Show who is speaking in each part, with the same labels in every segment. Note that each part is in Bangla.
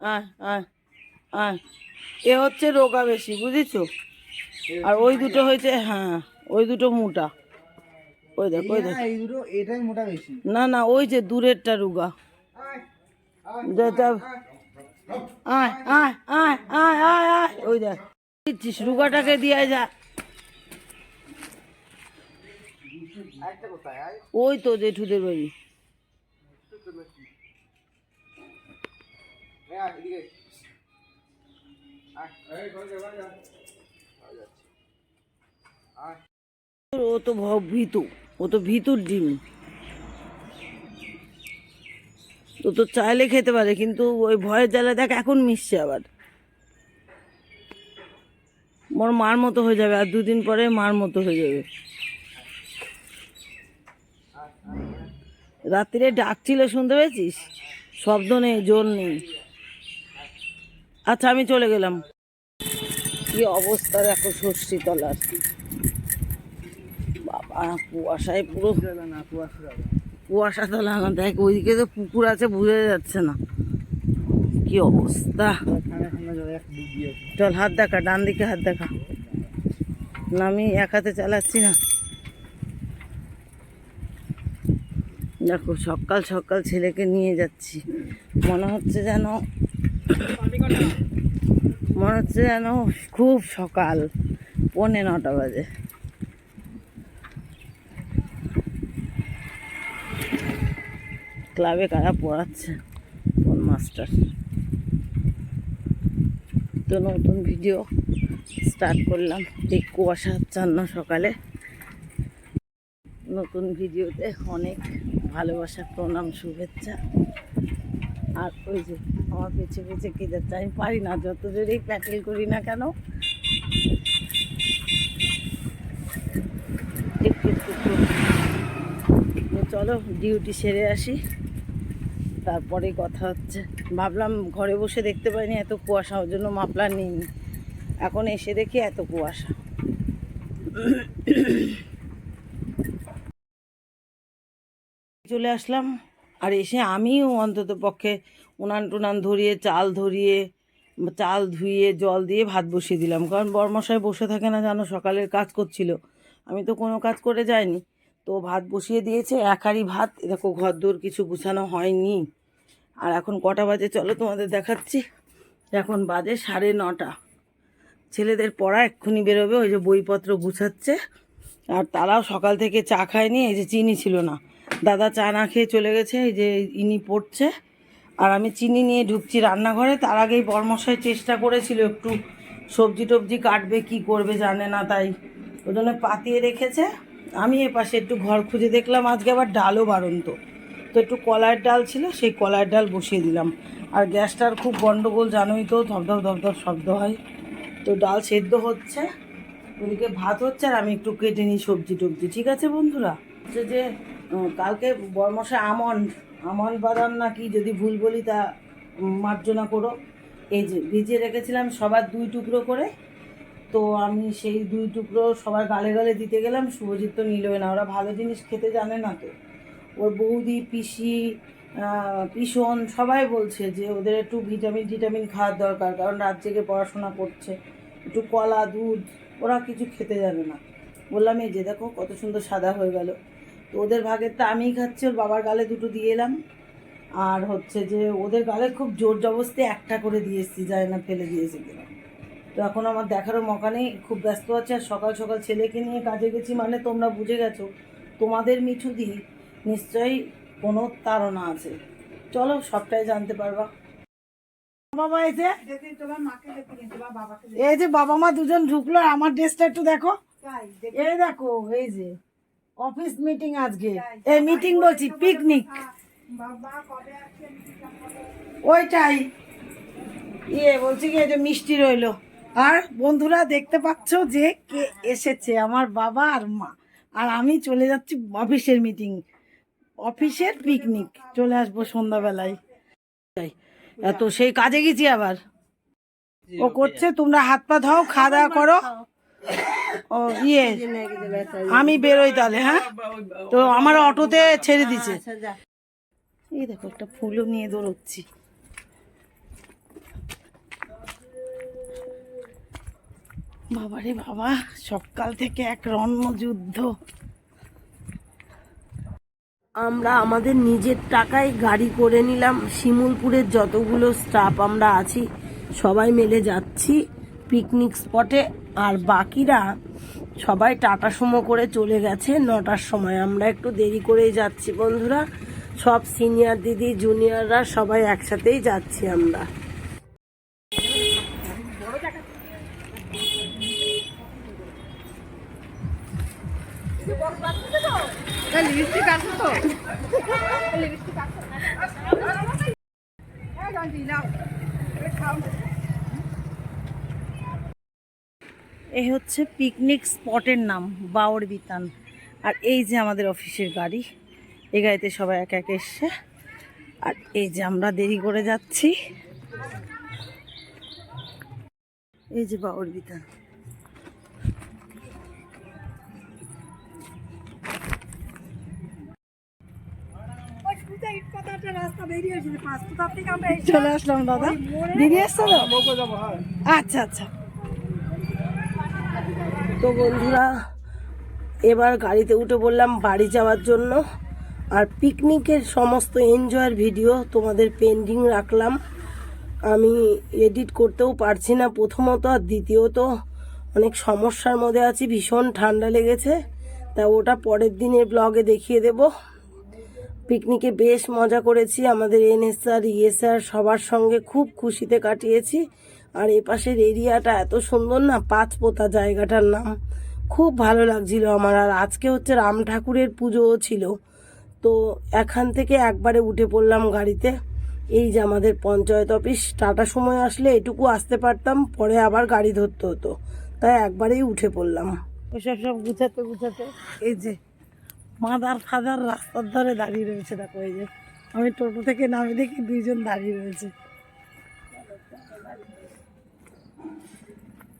Speaker 1: আয় আয় আয়। এ হচ্ছে রোগা বেশি বুঝেছ? আর ওই দুটো হয়েছে হ্যাঁ ওই দুটো মোটা। ওই দেখ ওই দেখ।
Speaker 2: এটাই মোটা বেশি।
Speaker 1: না না ওই যে দূরেরটা রুগা। আয় আয় আয় আয় আয় আয়। ওই দেখ। দিচ্ছিস রুগাটাকে দিয়ে যা। ওই তো জেঠুদের বাড়ি।
Speaker 2: এদিকে
Speaker 1: ও তো ভ- ভীতু। ও তো ভীতুর ডিম ও তো চাইলে খেতে পারে কিন্তু ওই ভয়ের জ্বালা দেখ এখন মিশছে আবার। মোর মার মতো হয়ে যাবে আর দুদিন পরে মার মতো হয়ে যাবে। রাত্রিরে ডাকছিল শুনতে পেয়েছিস? শব্দ নেই জোর নেই। আচ্ছা আমি চলে গেলাম। কি অবস্থা দেখো ষষ্ঠী তলার। বাবা, কুয়াশায় পুরো
Speaker 2: কুয়াশা
Speaker 1: তো লাগানো দেখ, ওইদিকে তো পুকুর আছে, বুঝে যাচ্ছে না। কি অবস্থা। চল, হাত দেখা, ডান দিকে হাত দেখা। না, আমি এক হাতে চালাচ্ছি না। দেখো, সকাল সকাল ছেলেকে নিয়ে যাচ্ছি। মনে হচ্ছে যেন মনে হচ্ছে যেন খুব সকাল, পৌনে নটা বাজে। ক্লাবে কারা পড়াচ্ছে? কোন মাস্টার? তো নতুন ভিডিও স্টার্ট করলাম এই কুয়াশা কুয়াশাচ্ছন্ন সকালে। নতুন ভিডিওতে অনেক ভালোবাসা, প্রণাম, শুভেচ্ছা। আর ওই যে আমার পেছে পেছে কে যাচ্ছে আমি পারি না যত জোরেই প্যাটেল করি না কেন? চলো, ডিউটি সেরে আসি। তারপরে কথা হচ্ছে। ভাবলাম ঘরে বসে দেখতে পাইনি, এত কুয়াশা, ওর জন্য মাপলার নিইনি। এখন এসে দেখি এত কুয়াশা। চলে আসলাম। আর এসে আমিও অন্তত পক্ষে উনান টুনান ধরিয়ে, চাল ধরিয়ে, চাল ধুয়ে জল দিয়ে ভাত বসিয়ে দিলাম। কারণ বরমশাই বসে থাকে না, জানো, সকালের কাজ করছিল। আমি তো কোনো কাজ করে যাইনি। তো ভাত বসিয়ে দিয়েছে, একারই ভাত। দেখো ঘর দৌড় কিছু গুছানো হয়নি। আর এখন কটা বাজে, চলো তোমাদের দেখাচ্ছি। এখন বাজে সাড়ে নটা। ছেলেদের পড়া এক্ষুনি বেরোবে, ওই যে বইপত্র গুছাচ্ছে। আর তারাও সকাল থেকে চা খায়নি, এই যে চিনি ছিল না। দাদা চা না খেয়ে চলে গেছে, এই যে ইনি পড়ছে। আর আমি চিনি নিয়ে ঢুকছি রান্নাঘরে, তার আগেই বর্মশাই চেষ্টা করেছিল একটু সবজি টবজি কাটবে, কি করবে জানে না তাই। ওই জন্য পাতিয়ে রেখেছে। আমি এ পাশে একটু ঘর খুঁজে দেখলাম, আজকে আবার ডালও বাড়ন্ত। তো একটু কলার ডাল ছিল, সেই কলার ডাল বসিয়ে দিলাম। আর গ্যাসটার খুব গণ্ডগোল জানোই তো, ধপধপ ধপধপ শব্দ হয়। তো ডাল সেদ্ধ হচ্ছে, ওদিকে ভাত হচ্ছে, আর আমি একটু কেটে নিই সবজি টবজি। ঠিক আছে বন্ধুরা? হচ্ছে যে কালকে বর্মশা আমন্ড আমন্ড বাদাম না কি যদি ভুল বলি তা মার্জনা করো। এই যে ভিজিয়ে রেখেছিলাম সবার দুই টুকরো করে, তো আমি সেই দুই টুকরো সবার গালে গালে দিতে গেলাম, শুভজিৎ তো নিলই না। ওরা ভালো জিনিস খেতে জানে না তো। ওর বৌদি, পিসি পিসন সবাই বলছে যে ওদের একটু ভিটামিন, টিটামিন খাওয়ার দরকার, কারণ রাত জেগে পড়াশোনা করছে, একটু কলা, দুধ, ওরা কিছু খেতে জানে না। বললাম, এই যে দেখো কত সুন্দর সাদা হয়ে গেল। তো ওদের ভাগেরটা আমিই খাচ্ছি ওর বাবার গালে দুটো দিয়ে এলাম। আর হচ্ছে যে ওদের গালে খুব জোর জবস্তি একটা করে দিয়ে এসেছি যায় না ফেলে দিয়েছি কিনা তো এখন আমার দেখারও মকা নেই খুব ব্যস্ত আছে আর সকাল সকাল ছেলেকে নিয়ে কাজে গেছি মানে তোমরা বুঝে গেছো তোমাদের মিঠু দি নিশ্চয়ই কোনো তাড়না আছে। চলো সবটাই জানতে পারবা। বাবা এই যে এই যে বাবা মা দুজন ঢুকলো আমার ড্রেসটা একটু দেখো। এই দেখো এই যে। অফিস মিটিং আজকে। এই মিটিং বলছি পিকনিক ওইটাই। ইয়ে বলছি কি যে মিষ্টি রইল। আর বন্ধুরা দেখতে পাচ্ছ যে কে এসেছে আমার বাবা আর মা। আর আমি চলে যাচ্ছি অফিসের মিটিং অফিসের পিকনিক চলে আসব সন্ধ্যাবেলায়। তাই এত সেই কাজে গেছি আবার। ও করছে তোমরা হাত পা ধাও খাওয়া দাওয়া করো। ও ইয়ে। আমি বেরোই তাহলে হ্যাঁ? তো আমার অটোতে ছেড়ে দিছে আচ্ছা, এই দেখো একটা ফুলও নিয়ে দৌড়চ্ছি। বাবা রে বাবা সকাল থেকে এক রণযুদ্ধ আমরা আমাদের নিজের টাকায় গাড়ি করে নিলাম। শিমুলপুরের যতগুলো স্টাফ আমরা আছি সবাই মিলে যাচ্ছি পিকনিক স্পটে আর বাকিরা সবাই টাটা সুমো করে চলে গেছে। নটার সময়। আমরা একটু দেরি করেই যাচ্ছি বন্ধুরা। সব সিনিয়র দিদি, জুনিয়ররা সবাই একসাথেই যাচ্ছি আমরা। এই হচ্ছে পিকনিক স্পটের নাম বাওর বিতান আর এই যে আমাদের অফিসের গাড়ি এই গাড়িতে সবাই এক এক এসছে। আর এই যে আমরা দেরি করে যাচ্ছি। এই যে বাওর বিতান চলে আসলাম দাদা। আচ্ছা আচ্ছা। তো বন্ধুরা, এবার গাড়িতে উঠে বললাম বাড়ি যাওয়ার জন্য। আর পিকনিকের সমস্ত এনজয়ের ভিডিও তোমাদের পেন্ডিং রাখলাম। আমি এডিট করতেও পারছি না প্রথমত আর দ্বিতীয়ত। অনেক সমস্যার মধ্যে আছি, ভীষণ ঠান্ডা লেগেছে। তা ওটা পরের দিনের ব্লগে দেখিয়ে দেব। পিকনিকে বেশ মজা করেছি, আমাদের এনএসআর ইএসআর সবার সঙ্গে খুব খুশিতে কাটিয়েছি। আর এপাশের এরিয়াটা এত সুন্দর না পাঁচ পোতা জায়গাটার নাম। খুব ভালো লাগছিল আমার, আর আজকে হচ্ছে রাম ঠাকুরের পুজোও ছিল। তো এখান থেকে একবারে উঠে পড়লাম গাড়িতে। এই যে আমাদের পঞ্চায়েত অফিস, টাটা সময় আসলে এটুকু আসতে পারতাম, পরে আবার গাড়ি ধরতে হতো। তাই একবারেই উঠে পড়লাম। ওসব সব গুছাতে গুছাতে এই যে মাদার ফাদার রাস্তার ধারে দাঁড়িয়ে রয়েছে, দেখো এই যে। আমি টোটো থেকে নামে দেখি দুইজন দাঁড়িয়ে রয়েছে।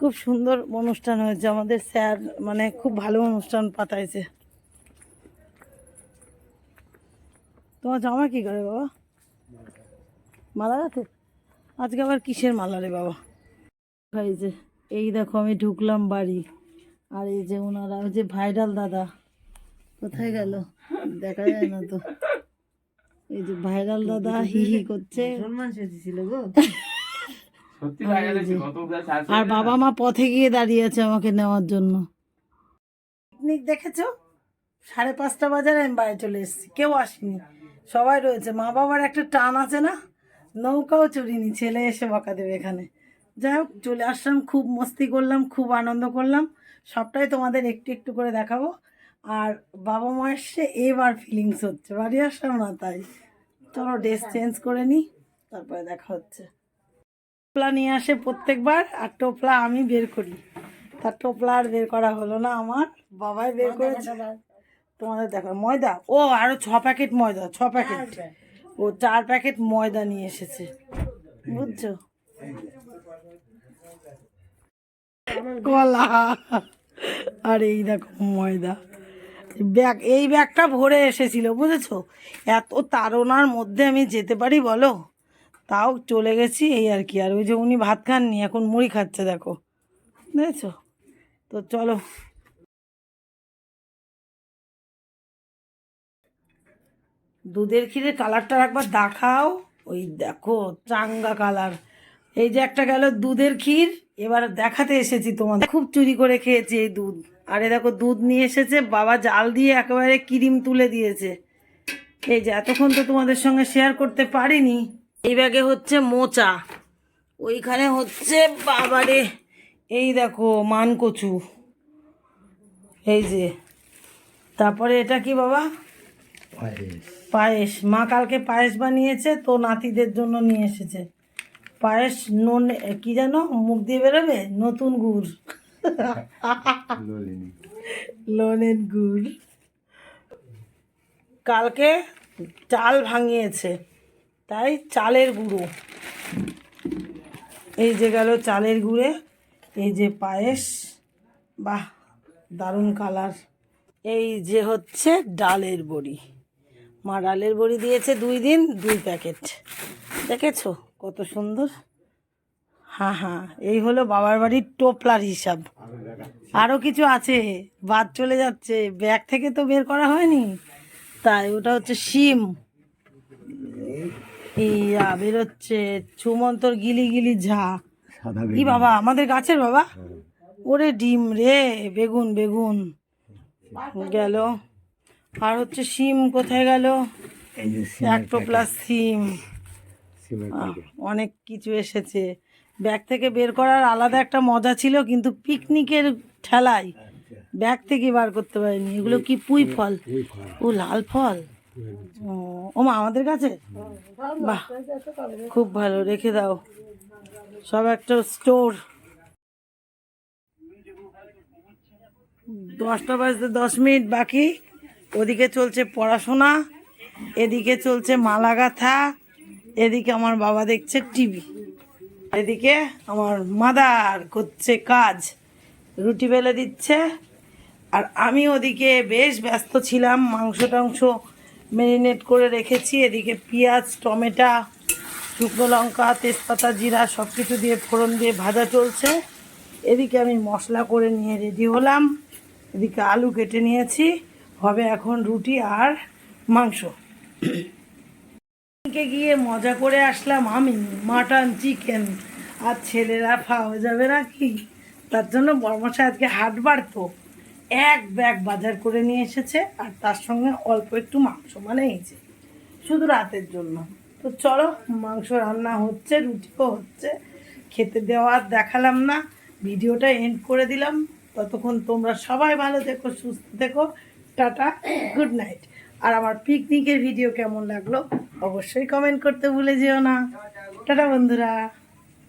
Speaker 1: খুব সুন্দর অনুষ্ঠান হয়েছে। আমাদের স্যার মানে খুব ভালো অনুষ্ঠান পাঠাইছে। তোমার জামা কি করে বাবা? মালা রাতে আজকে আবার কিসের মালা রে বাবা? এই যে, এই দেখো আমি ঢুকলাম বাড়ি। আর এই যে ওনারা ওই যে ভাইরাল দাদা, কোথায় গেল? দেখা যায় না তো। এই যে ভাইরাল দাদা, হি হি করছে।
Speaker 2: গো।
Speaker 1: আর বাবা মা পথে গিয়ে দাঁড়িয়ে আছে আমাকে নেওয়ার জন্য। পিকনিক দেখেছ? সাড়ে পাঁচটা বাজারে আমি বাড়ি চলে এসেছি কেউ আসেনি। সবাই রয়েছে। মা বাবার একটা টান আছে না? নৌকাও চড়িনি ছেলে এসে বকা দেবে এখানে। যাই হোক চলে আসলাম খুব মস্তি করলাম খুব আনন্দ করলাম। সবটাই তোমাদের একটু একটু করে দেখাবো। আর বাবা মা এসছে এবার ফিলিংস হচ্ছে। বাড়ি আসলাম না তাই। চলো ড্রেস চেঞ্জ করে নিই তারপরে দেখা হচ্ছে। টোপলা নিয়ে আসে প্রত্যেকবার আর টোপলা আমি বের করি। তার টোপলা আর বের করা হলো না আমার বাবাই বের করেছে। তোমাদের দেখো ময়দা? ও আরও ছ প্যাকেট ময়দা ছ প্যাকেট। ও চার প্যাকেট ময়দা নিয়ে এসেছে। বুঝছ? কলা। আর এই দেখো ময়দা। ব্যাগ এই ব্যাগটা ভরে এসেছিল বুঝেছ? এত তাড়নার মধ্যে আমি যেতে পারি বলো? তাও চলে গেছি এই আর কি। আর ওই যে উনি ভাত খাননি, এখন মুড়ি খাচ্ছে, দেখো। বুঝেছ তো চলো। দুধের ক্ষীরের কালারটা একবার দেখাও। ওই দেখো, চাঙ্গা কালার এই যে একটা গেল দুধের ক্ষীর, এবার দেখাতে এসেছি তোমাদের। খুব চুরি করে খেয়েছি এই দুধ। আরে দেখো, দুধ নিয়ে এসেছে, বাবা জাল দিয়ে একেবারে ক্রিম তুলে দিয়েছে। এই যে, এতক্ষণ তো তোমাদের সঙ্গে শেয়ার করতে পারিনি। এই ব্যাগে হচ্ছে মোচা। ওইখানে হচ্ছে বাবারে এই দেখো মান কচু এই যে। তারপরে এটা কি বাবা? পায়েস। মা কালকে পায়েস বানিয়েছে তো নাতিদের জন্য নিয়ে এসেছে। পায়েস নুন কি জানো? মুখ দিয়ে বেরোবে? নতুন গুড়। লোনের গুড়। কালকে চাল ভাঙিয়েছে। তাই চালের গুঁড়ো। এই যে গেল চালের গুঁড়ে, এই যে পায়েস। বাহ, দারুণ কালার এই যে হচ্ছে ডালের বড়ি। মা ডালের বড়ি দিয়েছে দুই দিন, দুই প্যাকেট। দেখেছ কত সুন্দর? হ্যাঁ হ্যাঁ এই হলো বাবার বাড়ির টোপলার হিসাব। আরও কিছু আছে, বাদ চলে যাচ্ছে, ব্যাগ থেকে তো বের করা হয়নি। তাই ওটা হচ্ছে শিম। ইয়া বেরোচ্ছে। ছুমন্তর গিলি গিলি ঝা। ই বাবা আমাদের গাছের বাবা? ওরে ডিম রে বেগুন বেগুন। গেল। আর হচ্ছে শিম কোথায় গেল? একটো প্লাস সিম অনেক কিছু এসেছে। ব্যাগ থেকে বের করার আলাদা একটা মজা ছিল কিন্তু পিকনিকের ঠেলায় ব্যাগ থেকে বার করতে পারিনি। এগুলো কি পুঁই ফল। ও লাল ফল? ও, মা আমাদের কাছে? বাহ খুব ভালো রেখে দাও। সব একটা স্টোর। দশটা বাজতে দশ মিনিট বাকি। ওদিকে চলছে পড়াশোনা এদিকে চলছে মালা গাঁথা এদিকে আমার বাবা দেখছে টিভি এদিকে আমার মাদার করছে কাজ রুটি বেলে দিচ্ছে। আর আমি ওদিকে বেশ ব্যস্ত ছিলাম মাংস টাংস ম্যারিনেট করে রেখেছি। এদিকে পেঁয়াজ, টমেটো, শুকনো লঙ্কা, তেজপাতা, জিরা সব কিছু দিয়ে ফোড়ন দিয়ে ভাজা চলছে। এদিকে আমি মশলা করে নিয়ে রেডি হলাম। এদিকে আলু কেটে নিয়েছি। হবে এখন রুটি আর মাংস। গিয়ে মজা করে আসলাম আমি, মাটন, চিকেন। আর ছেলেরা খাওয়া যাবে না কি তার জন্য বর্মশা আজকে হাট বাড়তো। এক ব্যাগ বাজার করে নিয়ে এসেছে, আর তার সঙ্গে অল্প একটু মাংস মানে এই শুধু রাতের জন্য। তো চলো, মাংস রান্না হচ্ছে, রুটিও হচ্ছে, খেতে দেওয়ার দেখালাম না, ভিডিওটা এন্ড করে দিলাম। ততক্ষণ তোমরা সবাই ভালো থেকো, সুস্থ থেকো, টাটা গুড নাইট আর আমার পিকনিকের ভিডিও কেমন লাগল, অবশ্যই কমেন্ট করতে ভুলে যেও না। টাটা বন্ধুরা।